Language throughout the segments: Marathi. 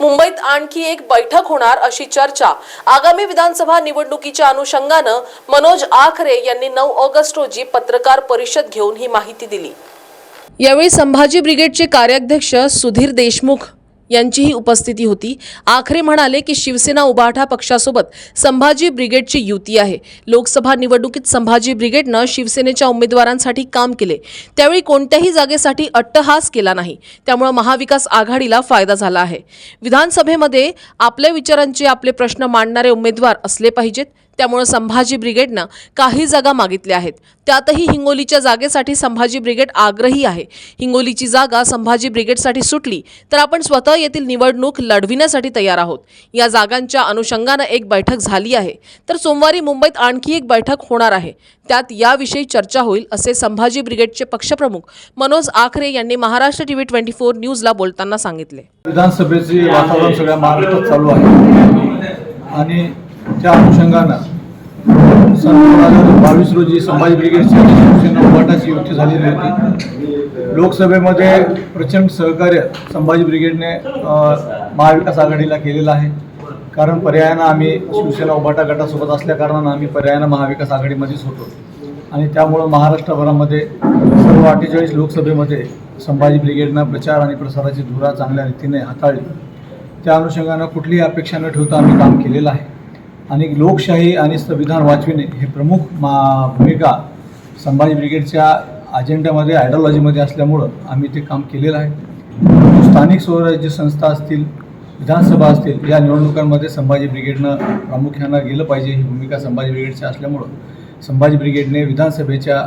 मुंबईत आणखी एक बैठक होणार अशी चर्चा. आगामी विधानसभा निवडणुकीच्या अनुषंगानं मनोज आखरे यांनी नऊ ऑगस्ट रोजी पत्रकार परिषद घेऊन ही माहिती दिली. यावेळी संभाजी ब्रिगेडचे कार्याध्यक्ष सुधीर देशमुख यांचीही उपस्थिती होती. आखरे म्हणाले की शिवसेना उभाठा पक्षासोबत संभाजी ब्रिगेडची युती आहे. लोकसभा निवडणुकीत संभाजी ब्रिगेडनं शिवसेनेच्या उमेदवारांसाठी काम केले. त्यावेळी कोणत्याही जागेसाठी अट्टहास केला नाही. त्यामुळे महाविकास आघाडीला फायदा झाला आहे. विधानसभेमध्ये आपल्या विचारांचे आपले प्रश्न मांडणारे उमेदवार असले पाहिजेत. त्यामुळे संभाजी ब्रिगेडनं काही जागा मागितल्या आहेत. त्यातही हिंगोलीच्या जागेसाठी संभाजी ब्रिगेड आग्रही आहे. हिंगोलीची जागा संभाजी ब्रिगेडसाठी सुटली तर आपण स्वतः येथील निवडणूक लढविण्यासाठी तयार आहोत. या जागांच्या अनुषंगानं एक बैठक झाली आहे. तर सोमवारी मुंबईत आणखी एक बैठक होणार आहे. त्यात याविषयी चर्चा होईल असे संभाजी ब्रिगेडचे पक्षप्रमुख मनोज आखरे यांनी महाराष्ट्र टीव्ही ट्वेंटी फोर न्यूजला बोलताना सांगितले. विधानसभेचे वातावरण सगळ्या महाराष्ट्रात चालू आहे. आणि त्या अनुषंगानं सन दोन हजार बावीस रोजी संभाजी ब्रिगेडची शिवसेना उभाटाची युती झालेली होती. लोकसभेमध्ये प्रचंड सहकार्य संभाजी ब्रिगेडने महाविकास आघाडीला केलेलं आहे. कारण पर्यायानं आम्ही शिवसेना उभाटा गटासोबत असल्याकारणानं आम्ही पर्यायानं महाविकास आघाडीमध्येच होतो. आणि त्यामुळं महाराष्ट्रभरामध्ये सर्व अठ्ठेचाळीस लोकसभेमध्ये संभाजी ब्रिगेडनं प्रचार आणि प्रसाराची धुरा चांगल्या रीतीने हाताळली. त्या अनुषंगानं कुठलीही अपेक्षा न ठेवता आम्ही काम केलेलं आहे. आणि लोकशाही आणि संविधान वाचविणे हे प्रमुख मा भूमिका संभाजी ब्रिगेडच्या अजेंडामध्ये आयडिओलॉजीमध्ये असल्यामुळं आम्ही ते काम केलेलं आहे. स्थानिक स्वराज्य संस्था असतील विधानसभा असतील या निवडणुकांमध्ये संभाजी ब्रिगेडनं प्रामुख्यानं गेलं पाहिजे ही भूमिका संभाजी ब्रिगेडची असल्यामुळं. संभाजी ब्रिगेडने विधानसभेच्या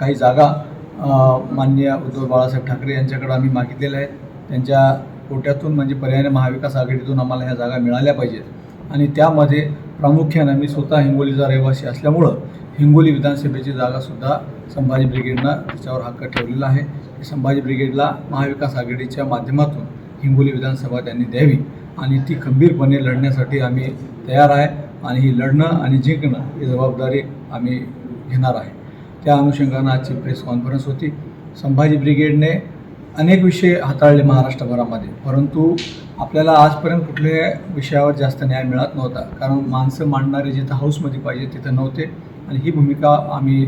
काही जागा मान्य माननीय उद्धव बाळासाहेब ठाकरे यांच्याकडे आम्ही मागितलेल्या आहेत. त्यांच्या कोट्यातून म्हणजे पर्यायाने महाविकास आघाडीतून आम्हाला ह्या जागा मिळाल्या पाहिजेत. आणि त्यामध्ये प्रामुख्यानं मी स्वतः हिंगोलीचा रहिवासी असल्यामुळं हिंगोली विधानसभेची जागासुद्धा संभाजी ब्रिगेडनं त्याच्यावर हक्क ठेवलेला आहे. संभाजी ब्रिगेडला महाविकास आघाडीच्या माध्यमातून हिंगोली विधानसभा त्यांनी द्यावी आणि ती खंबीरपणे लढण्यासाठी आम्ही तयार आहे आणि ही लढणं आणि जिंकणं ही जबाबदारी आम्ही घेणार आहे. त्या अनुषंगानं आजची प्रेस कॉन्फरन्स होती. संभाजी ब्रिगेडने अनेक विषय हाताळले महाराष्ट्रभरामध्ये परंतु आपल्याला आजपर्यंत कुठल्याही विषयावर जास्त न्याय मिळत नव्हता. कारण माणसं मांडणारे जिथं हाऊसमध्ये पाहिजे तिथं नव्हते. आणि ही भूमिका आम्ही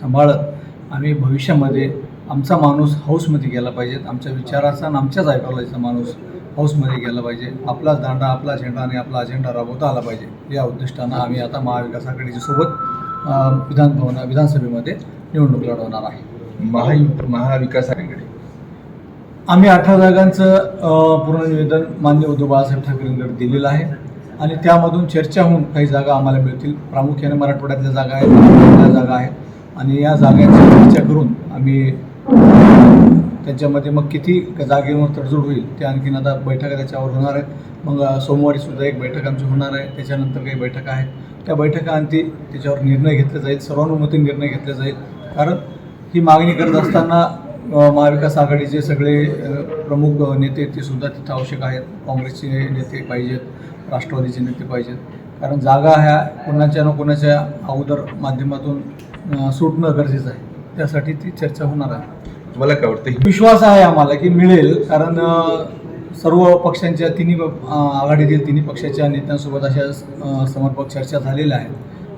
सांभाळत आम्ही भविष्यामध्ये आमचा माणूस हाऊसमध्ये गेला पाहिजेत आमच्या विचाराचा आणि आमच्याच आयडिओलॉजीचा माणूस हाऊसमध्ये गेला पाहिजे. आपलाच दांडा आपला झेंडा आणि आपला अजेंडा राबवता आला पाहिजे. या उद्दिष्टानं आम्ही आता महाविकास आघाडीच्या सोबत विधानभवन विधान भवन विधानसभेमध्ये निवडणूक लढवणार आहे. महा महाविकास आघाडी. आम्ही अठरा जागांचं पूर्ण निवेदन मान्य उद्धव बाळासाहेब ठाकरेंकडे दिलेलं आहे. आणि त्यामधून चर्चा होऊन काही जागा आम्हाला मिळतील. प्रामुख्याने मराठवाड्यातल्या जागा आहेत जागा आहेत. आणि या जागांची चर्चा करून आम्ही त्यांच्यामध्ये मग किती जागेवर तडजोड होईल ते आणखीन आता बैठका त्याच्यावर होणार आहेत. मग सोमवारी सुद्धा एक बैठक आमची होणार आहे. त्याच्यानंतर काही बैठका आहेत. त्या बैठका आणखी त्याच्यावर निर्णय घेतला जाईल. सर्वानुमती निर्णय घेतला जाईल. कारण ही मागणी करत असताना महाविकास आघाडीचे सगळे प्रमुख नेते ते सुद्धा तिथं आवश्यक आहेत. काँग्रेसचे नेते पाहिजेत राष्ट्रवादीचे नेते पाहिजेत. कारण जागा ह्या कोणाच्या ना कोणाच्या अगोदर माध्यमातून सुटणं गरजेचं आहे. त्यासाठी ती चर्चा होणार आहे. तुम्हाला काय वाटतं? विश्वास आहे आम्हाला की मिळेल. कारण सर्व पक्षांच्या तिन्ही आघाडीतील तिन्ही पक्षाच्या नेत्यांसोबत अशा समर्पक चर्चा झालेल्या आहेत.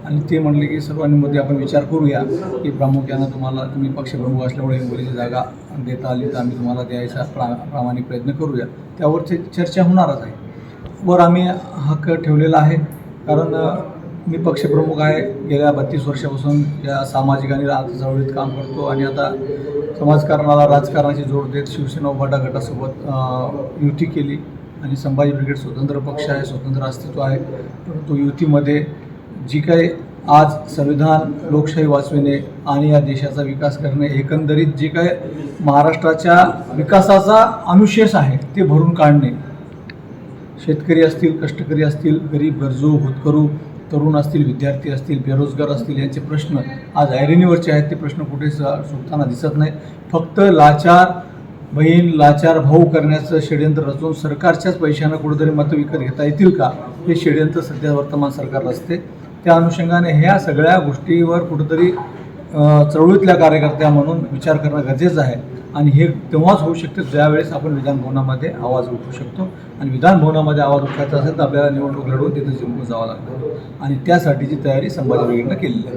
आणि ते म्हणले की सर्वांमध्ये आपण विचार करूया की प्रामुख्यानं तुम्हाला तुम्ही पक्षप्रमुख असल्यामुळे हिंगोलीची जागा देता आली तर आम्ही तुम्हाला द्यायचा प्रा प्रामाणिक प्रयत्न करूया. त्यावर ते चर्चा होणारच आहे. वर आम्ही हक्क ठेवलेला आहे. कारण मी पक्षप्रमुख आहे. गेल्या बत्तीस वर्षापासून या सामाजिक आणि राज चळवळीत काम करतो आणि आता समाजकारणाला राजकारणाची जोड देत शिवसेना उभाटा गटासोबत युती केली. आणि संभाजी ब्रिगेड स्वतंत्र पक्ष आहे स्वतंत्र अस्तित्व आहे. परंतु युतीमध्ये जी काही आज संविधान लोकशाही वाचविणे आणि या देशाचा विकास करणे एकंदरीत जे काय महाराष्ट्राच्या विकासाचा अनुशेष आहे ते भरून काढणे. शेतकरी असतील कष्टकरी असतील गरीब गरजू होतकरू तरुण असतील विद्यार्थी असतील बेरोजगार असतील यांचे प्रश्न आज ऐरणीवरचे आहेत ते प्रश्न कुठे सुटताना दिसत नाहीत फक्त लाचार बहीण लाचार भाऊ करण्याचं षडयंत्र रचून सरकारच्याच पैशानं कुठेतरी मतं विकत घेता येतील का? हे षडयंत्र सध्या वर्तमान सरकार असते. त्या अनुषंगाने ह्या सगळ्या गोष्टीवर कुठंतरी चळवळीतल्या कार्यकर्त्या म्हणून विचार करणं गरजेचं आहे. आणि हे तेव्हाच होऊ शकते ज्यावेळेस आपण विधानभवनामध्ये आवाज उठवू शकतो. आणि विधानभवनामध्ये आवाज उठवायचा असेल तर आपल्याला निवडणूक लढवून तिथे जिंकून जावं लागतं. आणि त्यासाठीची तयारी संभाजी ब्रिगेडनं केलेली आहे.